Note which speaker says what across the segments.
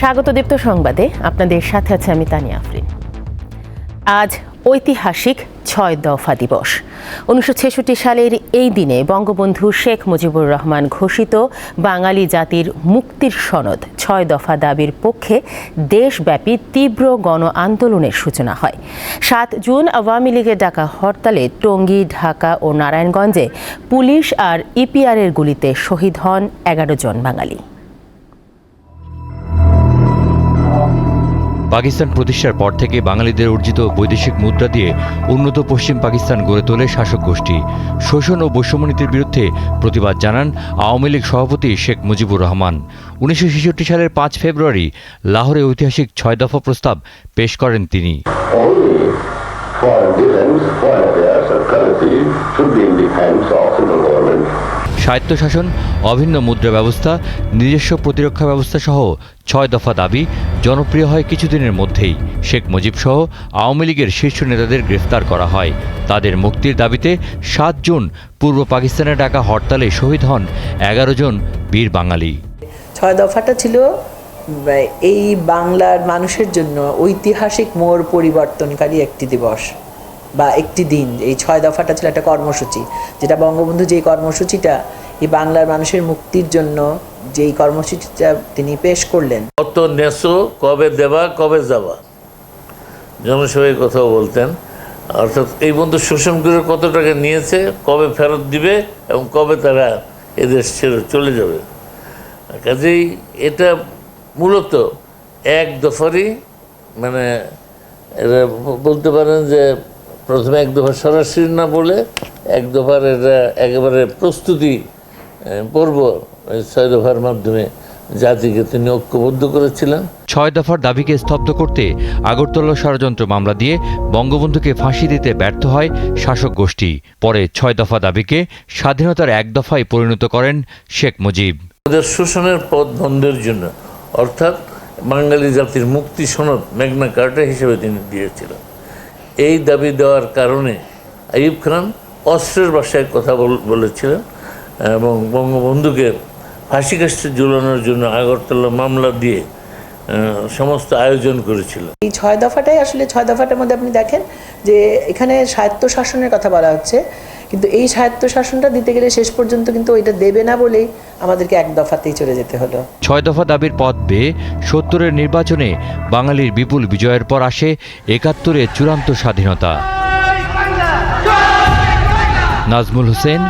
Speaker 1: স্বাগত দীপ্ত সংবাদে। আপনাদের সাথে আছে আমি তানিয়া আফরিন। আজ ঐতিহাসিক ছয় দফা দিবস। উনিশশো ছেষট্টি সালের এই দিনে বঙ্গবন্ধু শেখ মুজিবুর রহমান ঘোষিত বাঙালি জাতির মুক্তির সনদ ছয় দফা দাবির পক্ষে দেশব্যাপী তীব্র গণ আন্দোলনের সূচনা হয়। সাত জুন আওয়ামী লীগের ডাকা হরতালে টঙ্গী, ঢাকা ও নারায়ণগঞ্জে পুলিশ আর ইপিআরের গুলিতে শহীদ হন এগারো জন বাঙালি।
Speaker 2: পাকিস্তান প্রতিষ্ঠার পর থেকে বাঙালিদের অর্জিত বৈদেশিক মুদ্রা দিয়ে উন্নত পশ্চিম পাকিস্তান গড়ে তোলে শাসক গোষ্ঠী শোষণ ও বৈষম্যনীতির বিরুদ্ধে প্রতিবাদ জানান আওয়ামী লীগ সভাপতি শেখ মুজিবুর রহমান উনিশশো ছেষট্টি সালের পাঁচ ফেব্রুয়ারি লাহোরে ঐতিহাসিক ছয় দফা প্রস্তাব পেশ করেন তিনি
Speaker 3: should be in the hands of.
Speaker 2: স্বায়ত্তশাসন, অভিন্ন মুদ্রা ব্যবস্থা, নিজস্ব প্রতিরক্ষা ব্যবস্থা সহ ছয় দফা দাবি জনপ্রিয় হয় কিছুদিনের মধ্যেই। শেখ মুজিব সহ আওয়ামী লীগের শীর্ষ নেতাদের গ্রেফতার করা হয়। তাদের মুক্তির দাবিতে সাত জুন পূর্ব পাকিস্তানে ডাকা হরতালে শহীদ হন এগারো জন বীর বাঙালি।
Speaker 4: ছয় দফাটা ছিল, এই বাংলার মানুষের জন্য ঐতিহাসিক মোড় পরিবর্তনকারী একটি দিবস। বা একটি দিন, এই ছয় দফাটা ছিল একটা কর্মসূচি, যেটা বঙ্গবন্ধু যেই কর্মসূচিটা, এই বাংলার মানুষের মুক্তির জন্য যেই কর্মসূচিটা তিনি পেশ করলেন।
Speaker 5: কত নেশো কবে দেবা, কবে যাবা? জনসভায় কথাও বলতেন। অর্থাৎ এই বন্ধু শোষণ করে কত টাকা নিয়েছে, কবে ফেরত দিবে এবং কবে তারা এদেশ ছেড়ে চলে যাবে। কাজেই এটা মূলত এক দফারই মানে এরা বলতে পারেন যে প্রথমে এক দফা সরাসরি না বলে এক দফার এটা একেবারে প্রস্তুতি পর্ব ছয় দফার মাধ্যমে জাতিকে তিনি ঐক্যবদ্ধ করেছিলেন।
Speaker 2: ছয় দফার দাবিকে স্তব্ধ করতে আগরতলা ষড়যন্ত্র মামলা দিয়ে বঙ্গবন্ধুকে ফাঁসি দিতে ব্যর্থ হয় শাসক গোষ্ঠী। পরে ছয় দফা দাবিকে স্বাধীনতার এক দফায় পরিণত করেন শেখ মুজিব।
Speaker 5: ওদের শোষণের পথ বন্ধের জন্য অর্থাৎ বাঙালি জাতির মুক্তি সনদ মেঘনা কার্টা হিসেবে তিনি দিয়েছিলেন। এই দাবি দেওয়ার কারণে আইব খান অস্ত্রের বাসায় কথা বল- বলেছিলেন, এবং বঙ্গবন্ধুকে ফাঁসি কাষ্টে ঝুলানোর জন্য আগরতলা মামলা দিয়ে সমস্ত আয়োজন করেছিল
Speaker 4: এই ছয় দফাটাই আসলে ছয় দফাটার মধ্যে আপনি দেখেন যে এখানে স্বায়ত্ত শাসনের কথা বলা হচ্ছে। কিন্তু এই স্বায়ত্ত শাসনটা দিতে গেলে শেষ পর্যন্ত কিন্তু ওইটা দেবে না বলেই আমাদেরকে এক দফাতেই চলে যেতে হলো।
Speaker 2: ছয় দফা দাবির পথ বেয়ে সত্তরের নির্বাচনে বাঙালির বিপুল বিজয়ের পর আসে একাত্তরের চূড়ান্ত স্বাধীনতা। নাজমুল হোসেন,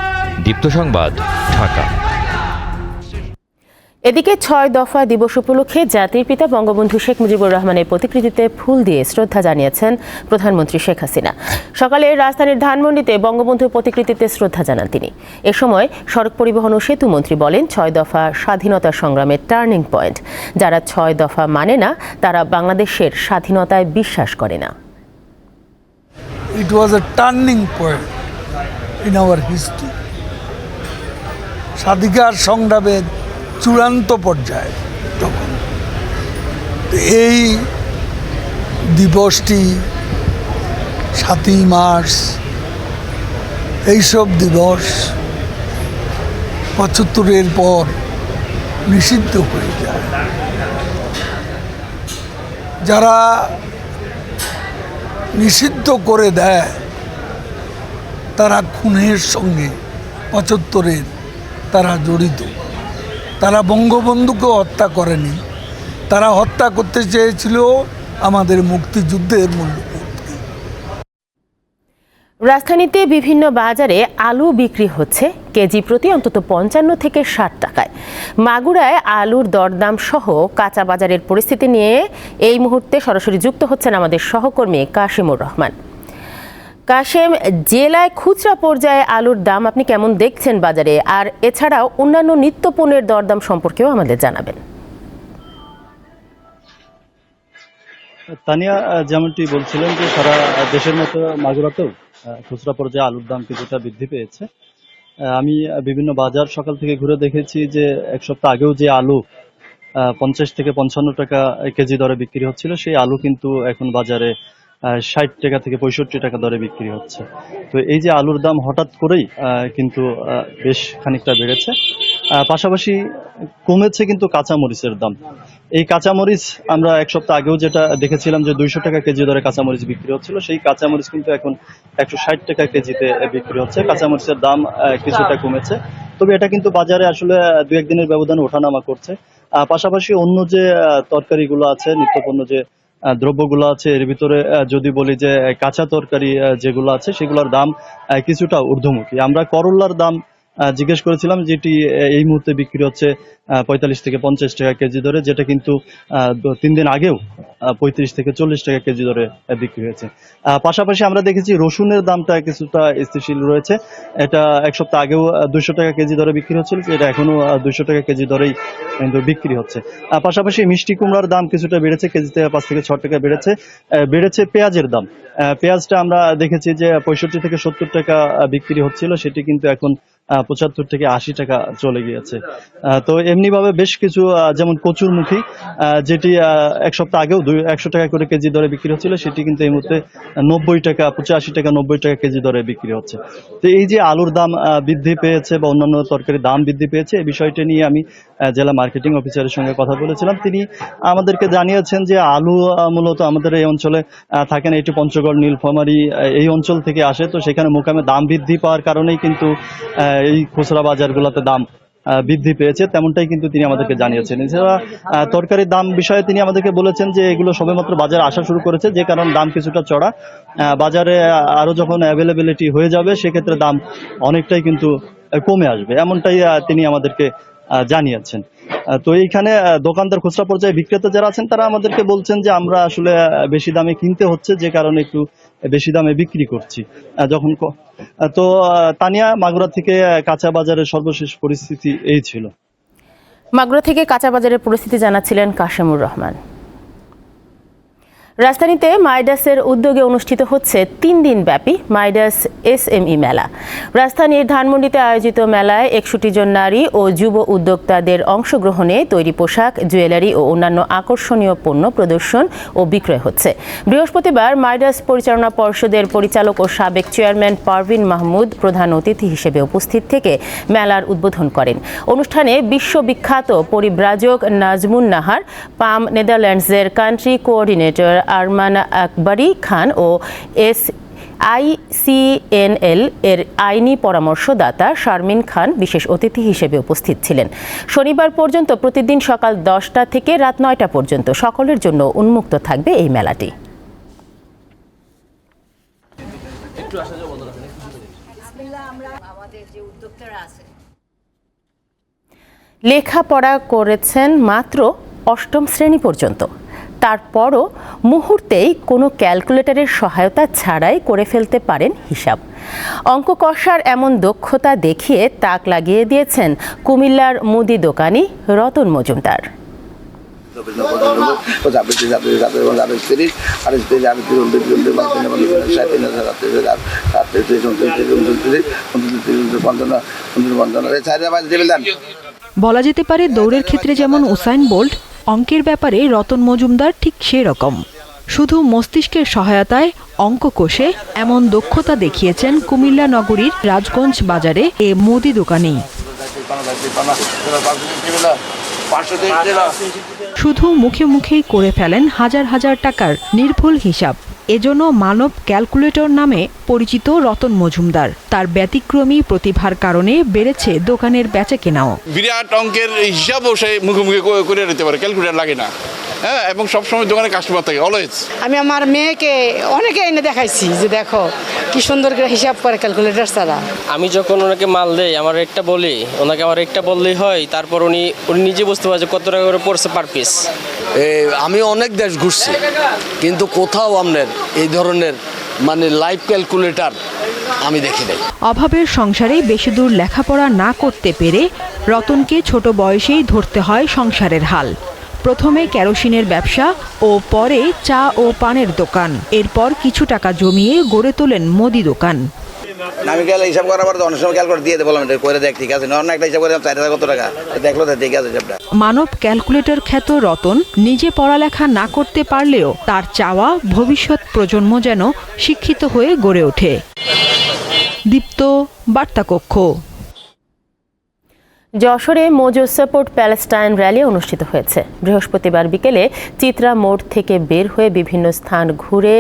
Speaker 2: দীপ্ত সংবাদ, ঢাকা।
Speaker 1: এদিকে ছয় দফা দিবস উপলক্ষে জাতির পিতা বঙ্গবন্ধু শেখ মুজিবুর রহমানের প্রতিকৃতিতে ফুল দিয়ে শ্রদ্ধা জানিয়েছেন প্রধানমন্ত্রী শেখ হাসিনা। সকালে রাজধানীর ধানমন্ডিতে বঙ্গবন্ধুর প্রতিকৃতিতে শ্রদ্ধা জানান তিনি। এ সময় সড়ক পরিবহন ও সেতু মন্ত্রী বলেন, ছয় দফা স্বাধীনতা সংগ্রামের টার্নিং পয়েন্ট। যারা ছয় দফা মানে না, তারা বাংলাদেশের স্বাধীনতায় বিশ্বাস করে না।
Speaker 6: In our history. স্বাধিকার সংগ্রামের চূড়ান্ত পর্যায়ে তখন এই দিবসটি সাতই মার্চ, এইসব দিবস পঁচাত্তরের পর নিষিদ্ধ হয়ে যায়। যারা নিষিদ্ধ করে দেয়, তারা খুনের সঙ্গে পঁচাত্তরের তারা জড়িত। তারা বঙ্গবন্ধুকে হত্যা করেনি। তারা হত্যা করতে চেয়েছিল আমাদের মুক্তিযুদ্ধের মূল্যবোধকে।
Speaker 1: রাজধানীতে বিভিন্ন বাজারে আলু বিক্রি হচ্ছে, কেজি প্রতি অন্তত পঞ্চান্ন থেকে ষাট টাকায়। মাগুরায় আলুর দরদাম সহ কাঁচা বাজারের পরিস্থিতি নিয়ে এই মুহূর্তে সরাসরি যুক্ত হচ্ছেন আমাদের সহকর্মী কাশিমুর রহমান। কাশেম, জেলায় খুচরা পর্যায়ে আলুর দাম আপনি কেমন দেখছেন বাজারে? আর এছাড়াও অন্যান্য নিত্য পণ্যের দরদাম সম্পর্কেও আমাদের জানাবেন।
Speaker 7: তানিয়া যেমনটি বলছিলেন যে সারা দেশের মতো মাগুরাতেও খুচরা পর্যায়ে আলুর দাম কিছুটা বৃদ্ধি পেয়েছে। আমি বিভিন্ন বাজার সকাল থেকে ঘুরে দেখেছি যে এক সপ্তাহ আগেও যে আলু পঞ্চাশ থেকে পঞ্চান্ন টাকা কেজি দরে বিক্রি হচ্ছিল, সেই আলু কিন্তু এখন বাজারে ষাট টাকা থেকে পঁয়ষট্টি টাকা দরে বিক্রি হচ্ছে। তো এই যে আলুর দাম হঠাৎ করেই কিন্তু বেশ খানিকটা বেড়েছে। পাশাপাশি কমেছে কিন্তু কাঁচামরিচের দাম। এই কাঁচামরিচ আমরা এক সপ্তাহ আগেও যেটা দেখেছিলাম যে দুইশো টাকা কেজি দরে কাঁচামরিচ বিক্রি হচ্ছিল, সেই কাঁচামরিচ কিন্তু এখন একশো ষাট টাকা কেজিতে বিক্রি হচ্ছে। কাঁচামরিচের দাম কিছুটা কমেছে। তবে এটা কিন্তু বাজারে আসলে দু একদিনের ব্যবধানে ওঠানামা করছে। পাশাপাশি অন্য যে তরকারিগুলো আছে, নিত্যপণ্য যে দ্রব্যগুলো আছে, এর ভিতরে যদি বলি যে কাঁচা তরকারি যেগুলো আছে, সেগুলোর দাম কিছুটা ঊর্ধ্বমুখী। আমরা করল্লার দাম জিজ্ঞেস করেছিলাম যেটি এই মুহূর্তে বিক্রি হচ্ছে পঁয়তাল্লিশ থেকে পঞ্চাশ টাকা কেজি ধরে, যেটা কিন্তু তিন দিন আগেও পঁয়ত্রিশ থেকে চল্লিশ টাকা কেজি দরে বিক্রি হয়েছে। পাশাপাশি আমরা দেখেছি রসুনের দামটা কিছুটা স্থিতিশীল রয়েছে। এটা এক সপ্তাহ আগেও দুশো টাকা কেজি দরে বিক্রি হচ্ছিল, এটা এখনও দুশো টাকা কেজি দরেই কিন্তু বিক্রি হচ্ছে। পাশাপাশি মিষ্টি কুমড়ার দাম কিছুটা বেড়েছে কেজিতে পাঁচ থেকে ছ টাকা বেড়েছে। বেড়েছে পেঁয়াজের দাম। পেঁয়াজটা আমরা দেখেছি যে পঁয়ষট্টি থেকে সত্তর টাকা বিক্রি হচ্ছিল, সেটি কিন্তু এখন পঁচাত্তর থেকে আশি টাকা চলে গিয়েছে। তো এমনিভাবে বেশ কিছু যেমন কচুরমুখী যেটি এক সপ্তাহ আগেও দুই, একশো টাকা করে কেজি দরে বিক্রি হচ্ছিল, সেটি কিন্তু এই মুহূর্তে নব্বই টাকা, পঁচাশি টাকা, নব্বই টাকা কেজি দরে বিক্রি হচ্ছে। তো এই যে আলুর দাম বৃদ্ধি পেয়েছে বা অন্যান্য তরকারির দাম বৃদ্ধি পেয়েছে, এই বিষয়টি নিয়ে আমি জেলা মার্কেটিং অফিসারের সঙ্গে কথা বলেছিলাম। তিনি আমাদেরকে জানিয়েছেন যে আলু মূলত আমাদের এই অঞ্চলে থাকেন, এটি পঞ্চগড়, নীলফামারী এই অঞ্চল থেকে আসে। তো সেখানে মোকামে দাম বৃদ্ধি পাওয়ার কারণেই কিন্তু এই খুচরা বাজারগুলোতে দাম বৃদ্ধি পেয়েছে, তেমনটাই কিন্তু তিনি আমাদেরকে জানিয়েছেন। এছাড়া তরকারির দাম বিষয়ে তিনি আমাদেরকে বলেছেন যে এগুলো সবেমাত্র বাজারে আসা শুরু করেছে, যে কারণ দাম কিছুটা চড়া। বাজারে আরও যখন অ্যাভেলেবিলিটি হয়ে যাবে, সেক্ষেত্রে দাম অনেকটাই কিন্তু কমে আসবে, এমনটাই তিনি আমাদেরকে জানিয়েছেন। তো এইখানে দোকানদার, খুচরা পর্যায়ে বিক্রেতা যারা আছেন, তারা আমাদেরকে বলছেন যে আমরা আসলে বেশি দামে কিনতে হচ্ছে, যে কারণে একটু বেশি দামে বিক্রি করছি। যখন তো তানিয়া মাগুরা থেকে কাঁচা বাজারের সর্বশেষ পরিস্থিতি এই ছিল।
Speaker 1: মাগুরা থেকে কাঁচা বাজারের পরিস্থিতি জানাচ্ছিলেন কাশেমুর রহমান। রাজধানীতে মাইডাসের উদ্যোগে অনুষ্ঠিত হচ্ছে তিন দিন ব্যাপী মাইডাস এসএমই মেলা। রাজধানীর ধানমন্ডিতে আয়োজিত মেলায় একষট্টি জন নারী ও যুব উদ্যোক্তাদের অংশগ্রহণে তৈরি পোশাক, জুয়েলারি ও অন্যান্য আকর্ষণীয় পণ্য প্রদর্শন ও বিক্রয় হচ্ছে। বৃহস্পতিবার মাইডাস পরিচালনা পর্ষদের পরিচালক ও সাবেক চেয়ারম্যান পারভিন মাহমুদ প্রধান অতিথি হিসেবে উপস্থিত থেকে মেলার উদ্বোধন করেন। অনুষ্ঠানে বিশ্ববিখ্যাত পরিব্রাজক নাজমুন নাহার, পাম নেদারল্যান্ডসের কান্ট্রি কোঅর্ডিনেটর আরমান আকবরী খান ও এস আইসিএনএল এর আইনি পরামর্শদাতা শারমিন খান বিশেষ অতিথি হিসেবে উপস্থিত ছিলেন। শনিবার পর্যন্ত প্রতিদিন সকাল দশটা থেকে রাত নয়টা পর্যন্ত সকলের জন্য উন্মুক্ত থাকবে এই মেলাটি। লেখাপড়া করেছেন মাত্র অষ্টম শ্রেণি পর্যন্ত। তারপরও মুহূর্তেই কোনো ক্যালকুলেটরের সহায়তা ছাড়াই করে ফেলতে পারেন হিসাব। অঙ্ক কষার এমন দক্ষতা দেখিয়ে তাক লাগিয়ে দিয়েছেন কুমিল্লার মুদি দোকানি রতন মজুমদার।
Speaker 8: বলা যেতে পারে দৌড়ের ক্ষেত্রে যেমন উসাইন বোল্ট অঙ্কের ব্যাপারে রতন মজুমদার ঠিক সেরকম। শুধু মস্তিষ্কের সহায়তায় অঙ্ক কোষে এমন দক্ষতা দেখিয়েছেন কুমিল্লা নগরীর রাজগঞ্জ বাজারে এ মুদি দোকানেই শুধু মুখে মুখেই করে ফেলেন হাজার হাজার টাকার নির্ভুল হিসাব। এজন্য মানব ক্যালকুলেটর নামে পরিচিত রতন মজুমদার। তার ব্যতিক্রমী প্রতিভার কারণে বেড়েছে দোকানের বেচা কেনাও।
Speaker 9: বিরাট অঙ্কের হিসাবও সে মুখে মুখে করে- করে নিতে পারে, ক্যালকুলেটর লাগে না। হ্যাঁ এবং সবসময় দোকানে কাস্টমার থাকে অলওয়েজ
Speaker 10: আমি আমার মেয়েকে অনেকে এনে দেখাইছি যে দেখো কি সুন্দর করে হিসাব করে ক্যালকুলেটর ছাড়া।
Speaker 11: আমি যখন ওনাকে মাল দেই আমার একটা বলি ওনাকে আমার একটা বললেই হয় তারপর উনি উনি নিজে বুঝতে পারে যে কত টাকা করে পড়ছে পার পিস
Speaker 12: আমি অনেক দেশ ঘুরছি কিন্তু কোথাও আপনার এই ধরনের মানে লাইভ ক্যালকুলেটর আমি দেখি নাই।
Speaker 8: অভাবের সংসারে বেশি দূর লেখাপড়া না করতে পেরে রতনকে ছোট বয়সেই ধরতে হয় সংসারের হাল। প্রথমে কেরোসিনের ব্যবসা ও পরে চা ও পানের দোকান। এরপর কিছু টাকা জমিয়ে গড়ে তোলেন মুদি দোকান।
Speaker 13: আমি গেলে হিসাব করার পর অনেক সময় ক্যালকুলেট দিয়ে বললাম এটা করে দেখ ঠিক আছে। অন্য একটা হিসাব করে চার হাজার কত টাকা? দেখল তো ঠিক আছে হিসাবটা।
Speaker 8: মানব ক্যালকুলেটর খ্যাত রতন নিজে পড়ালেখা না করতে পারলেও তার চাওয়া ভবিষ্যৎ প্রজন্ম যেন শিক্ষিত হয়ে গড়ে ওঠে। দীপ্ত বার্তাকক্ষ।
Speaker 1: যশোরে মোজো সাপোর্ট প্যালেস্টাইন র্যালি অনুষ্ঠিত হয়েছে। বৃহস্পতিবার বিকেলে চিত্রা মোড় থেকে বের হয়ে বিভিন্ন স্থান ঘুরে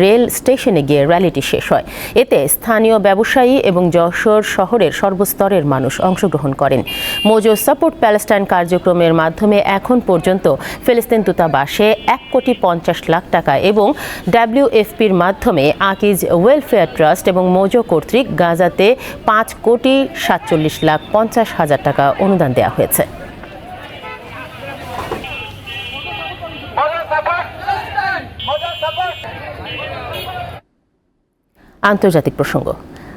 Speaker 1: রেল স্টেশনে গিয়ে র্যালিটি শেষ হয়। এতে স্থানীয় ব্যবসায়ী এবং যশোর শহরের সর্বস্তরের মানুষ অংশগ্রহণ করেন। মোজো সাপোর্ট প্যালেস্টাইন কার্যক্রমের মাধ্যমে এখন পর্যন্ত ফিলিস্তিন দূতাবাসে এক কোটি পঞ্চাশ লাখ টাকা এবং ডাব্লিউএফপির মাধ্যমে আকিজ ওয়েলফেয়ার ট্রাস্ট এবং মোজো কর্তৃক গাজাতে পাঁচ কোটি সাতচল্লিশ লাখ পঞ্চাশ হাজার টাকা অনুদান দেয়া হয়েছে। আন্তর্জাতিক প্রসঙ্গ।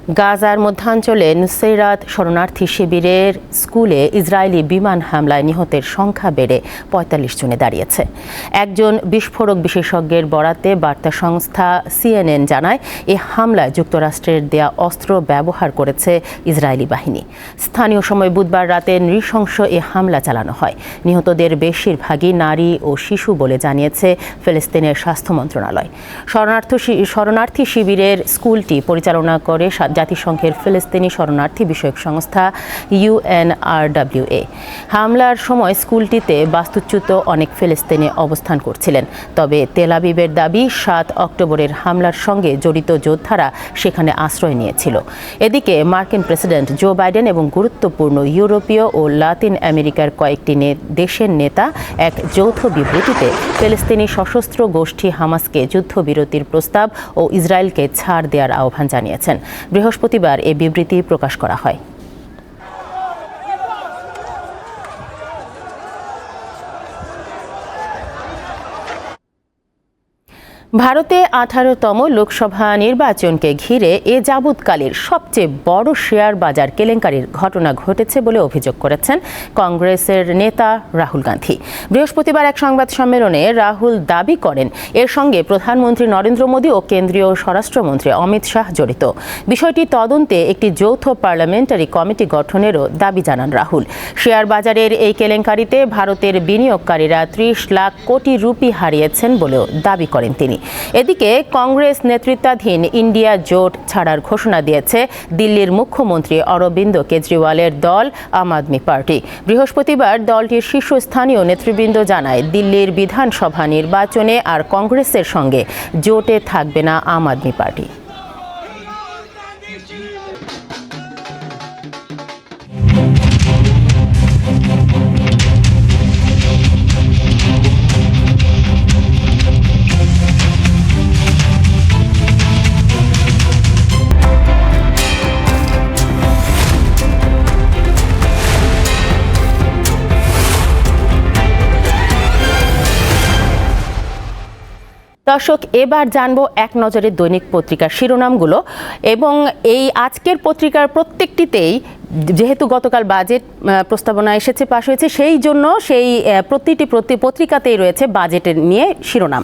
Speaker 1: গাজার মধ্যাঞ্চলে নুসেরাত শরণার্থী শিবিরের স্কুলে ইসরায়েলি বিমান হামলায় নিহতের সংখ্যা বেড়ে পঁয়তাল্লিশ জনে দাঁড়িয়েছে। একজন বিস্ফোরক বিশেষজ্ঞের বরাতে বার্তা সংস্থা সিএনএন জানায় এই হামলায় যুক্তরাষ্ট্রের দেয়া অস্ত্র ব্যবহার করেছে ইসরায়েলি বাহিনী। স্থানীয় সময় বুধবার রাতে নৃশংস এ হামলা চালানো হয়। নিহতদের বেশিরভাগই নারী ও শিশু বলে জানিয়েছে ফিলিস্তিনের স্বাস্থ্য মন্ত্রণালয়। শরণার্থী শরণার্থী শিবিরের স্কুলটি পরিচালনা করে জাতিসংঘের ফিলিস্তিনি শরণার্থী বিষয়ক সংস্থা ইউএনআরডব্লিউএ হামলার সময় স্কুলটিতে বাস্তুচ্যুত অনেক ফিলিস্তিনি অবস্থান করছিলেন। তবে তেলাবিবের দাবি, সাত অক্টোবরের হামলার সঙ্গে জড়িত যোদ্ধারা সেখানে আশ্রয় নিয়েছিল। এদিকে মার্কিন প্রেসিডেন্ট জো বাইডেন এবং গুরুত্বপূর্ণ ইউরোপীয় ও লাতিন আমেরিকার কয়েকটি দেশের নেতা এক যৌথ বিবৃতিতে ফিলিস্তিনি সশস্ত্র গোষ্ঠী হামাসকে যুদ্ধবিরতির প্রস্তাব ও ইসরায়েলকে ছাড় দেওয়ার আহ্বান জানিয়েছেন। বৃহস্পতিবার এ বিবৃতি প্রকাশ করা হয়। ভারতে আঠারোতম লোকসভা নির্বাচনকে ঘিরে এ যাবৎকালের সবচেয়ে বড় শেয়ার বাজার কেলেঙ্কারির ঘটনা ঘটেছে বলে অভিযোগ করেছেন কংগ্রেসের নেতা রাহুল গান্ধী। বৃহস্পতিবার এক সংবাদ সম্মেলনে রাহুল দাবি করেন, এর সঙ্গে প্রধানমন্ত্রী নরেন্দ্র মোদী ও কেন্দ্রীয় স্বরাষ্ট্রমন্ত্রী অমিত শাহ জড়িত। বিষয়টি তদন্তে একটি যৌথ পার্লামেন্টারি কমিটি গঠনেরও দাবি জানান রাহুল। শেয়ার বাজারের এই কেলেঙ্কারিতে ভারতের বিনিয়োগকারীরা ত্রিশ লাখ কোটি রুপি হারিয়েছেন বলেও দাবি করেন তিনি। এদিকে কংগ্রেস নেতৃত্বাধীন ইন্ডিয়া জোট ছাড়ার ঘোষণা দিয়েছে দিল্লির মুখ্যমন্ত্রী অরবিন্দ কেজরিওয়ালের দল, আম আদমি পার্টি। বৃহস্পতিবার দলটির শীর্ষস্থানীয় নেতৃবৃন্দ জানায়, দিল্লির বিধানসভা নির্বাচনে আর কংগ্রেসের সঙ্গে জোটে থাকবে না আম আদমি পার্টি। দর্শক এবার জানব এক নজরে দৈনিক পত্রিকার শিরোনামগুলো এবং এই আজকের পত্রিকার প্রত্যেকটিতেই যেহেতু গতকাল বাজেট প্রস্তাবনা এসেছে, পাশ হয়েছে, সেই জন্য সেই প্রতিটি প্রতি, পত্রিকাতেই রয়েছে বাজেটের নিয়ে শিরোনাম।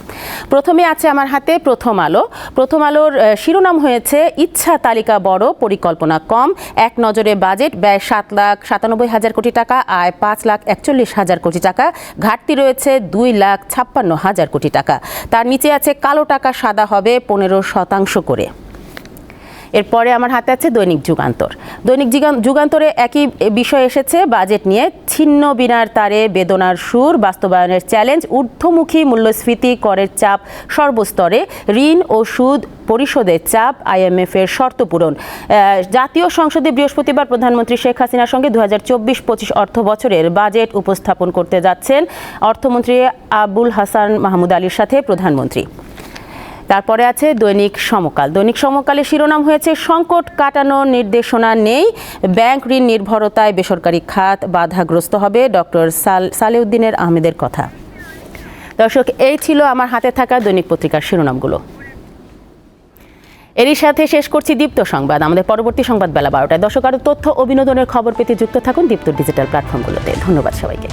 Speaker 1: প্রথমে আছে আমার হাতে প্রথম আলো। প্রথম আলোর শিরোনাম হয়েছে, ইচ্ছা তালিকা বড়, পরিকল্পনা কম, এক নজরে বাজেট, ব্যয় সাত লাখ সাতানব্বই হাজার কোটি টাকা, আয় পাঁচ লাখ একচল্লিশ হাজার কোটি টাকা, ঘাটতি রয়েছে দুই লাখ ছাপ্পান্ন হাজার কোটি টাকা। তার নিচে আছে, কালো টাকা সাদা হবে, পনেরো শতাংশ করে। এরপরে আমার হাতে আছে দৈনিক যুগান্তর। দৈনিক যুগান্তরে একই বিষয় এসেছে বাজেট নিয়ে। ছিন্ন বিনার তারে বেদনার সুর, বাস্তবায়নের চ্যালেঞ্জ, ঊর্ধ্বমুখী মূল্যস্ফীতি, করের চাপ সর্বস্তরে, ঋণ ও সুদ পরিশোধের চাপ আইএমএফ এর শর্ত পূরণ। জাতীয় সংসদে বৃহস্পতিবার প্রধানমন্ত্রী শেখ হাসিনার সঙ্গে দু হাজার চব্বিশ পঁচিশ অর্থ বছরের বাজেট উপস্থাপন করতে যাচ্ছেন অর্থমন্ত্রী আবুল হাসান মাহমুদ আলীর সাথে প্রধানমন্ত্রী। তারপরে আছে দৈনিক সমকাল। দৈনিক সমকালের শিরোনাম হয়েছে, সংকট কাটানোর নির্দেশনা নেই, ব্যাংক ঋণ নির্ভরতায় বেসরকারি খাত বাধাগ্রস্ত হবে, ডক্টর সাল, সালেউদ্দিনের আহমেদের কথা। দর্শক, এই ছিল আমার হাতে থাকা দৈনিক পত্রিকার শিরোনামগুলো। এরই সাথে শেষ করছি দীপ্ত সংবাদ, আমাদের পরবর্তী সংবাদ বেলা বারোটায়। দর্শক, আরও তথ্য ও বিনোদনের খবর পেতে যুক্ত থাকুন দীপ্ত ডিজিটাল প্ল্যাটফর্মগুলোতে। ধন্যবাদ সবাইকে।